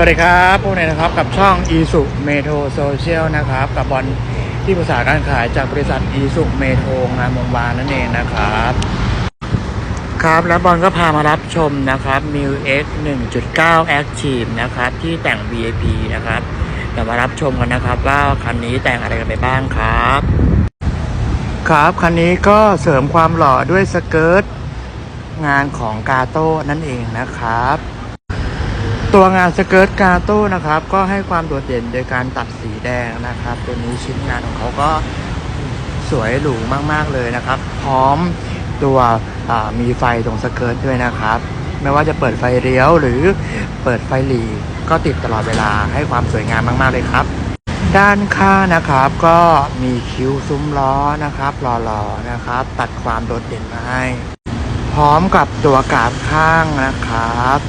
สวัสดีครับพวกนี้นะครับกับช่อง e s u m e t r o Social นะครับ กับบอลที่ปรึกษาการขายจากบริษัท e s u m e t r o งานวงวานนั่นเองนะครับ ครับแล้วบอลก็พามารับชมนะครับ m i u X 1.9 Active นะครับ ที่แต่ง VIP นะครับเดี๋ยวมารับชมกันนะครับว่าคันนี้แต่งอะไรกันไปบ้างครับ ครับคันนี้ก็เสริมความหล่อด้วยสเกิร์ตงานของกาโต้นั่นเองนะครับ ตัวงานสเกิร์ตกาโต้นะครับ ก็ให้ความโดดเด่นโดยการตัดสีแดงนะครับ ตัวนี้ชิ้นงานของเขาก็สวยหรูมากๆเลยนะครับ พร้อมตัวมีไฟตรงสเกิร์ตด้วยนะครับ ไม่ว่าจะเปิดไฟเลี้ยวหรือเปิดไฟหลีก็ติดตลอดเวลาให้ความสวยงามมากๆเลยครับ ด้านข้างนะครับก็มีคิ้วซุ้มล้อนะครับหล่อๆนะครับ ตัดความโดดเด่นมาให้ พร้อมกับตัวกาบข้างนะครับ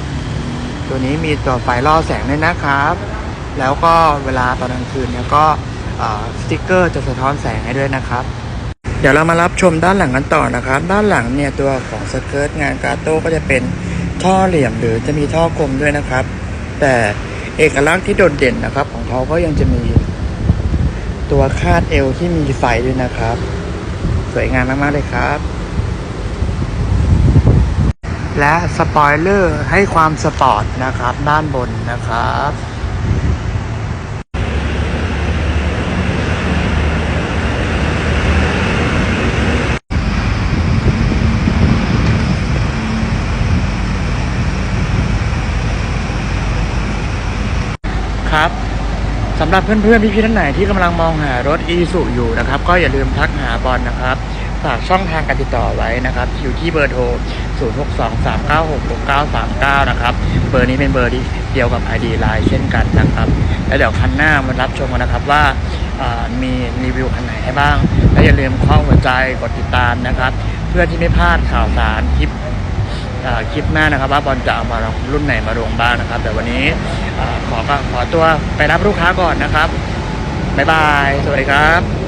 ตัวนี้มีตัวไฟล่อแสงด้วยนะครับ แล้วก็เวลาตอนกลางคืนเนี่ยก็สติกเกอร์จะสะท้อนแสงให้ด้วยนะครับ เดี๋ยวเรามารับชมด้านหลังกันต่อนะครับ ด้านหลังเนี่ยตัวของสเกิร์ตงานกาโต้ก็จะเป็นท่อเหลี่ยมหรือจะมีท่อกลมด้วยนะครับ แต่เอกลักษณ์ที่โดดเด่นนะครับ ของเขาก็ยังจะมีตัวคาดเอวที่มีไฟด้วยนะครับ สวยงามมากๆเลยครับ และสปอยเลอร์ให้ความสปอร์ตนะครับ ด้านบนนะครับครับสำหรับเพื่อนๆพี่ๆท่านไหนที่กำลังมองหารถอีสุอยู่นะครับ ก็อย่าลืมทักหาบอลนะครับ ฝากช่องทางการติดต่อไว้นะครับ อยู่ที่เบอร์โทร 0623966939 นะครับ เบอร์นี้เป็นเบอร์ที่เดียวกับ ID Line เช่นกันนะครับ แล้วเดี๋ยวคันหน้ามารับชมกันนะครับว่ามีรีวิวคันไหนให้บ้าง และอย่าลืมข้อหัวใจกดติดตามนะครับ เพื่อที่ไม่พลาดข่าวสารคลิปคลิปหน้านะครับ ว่าบอลจะเอามาลงรุ่นไหนมาลงบ้างนะครับ แต่วันนี้อขอขอตัวไปรับลูกค้าก่อนนะครับบ๊ายบาย สวัสดีครับ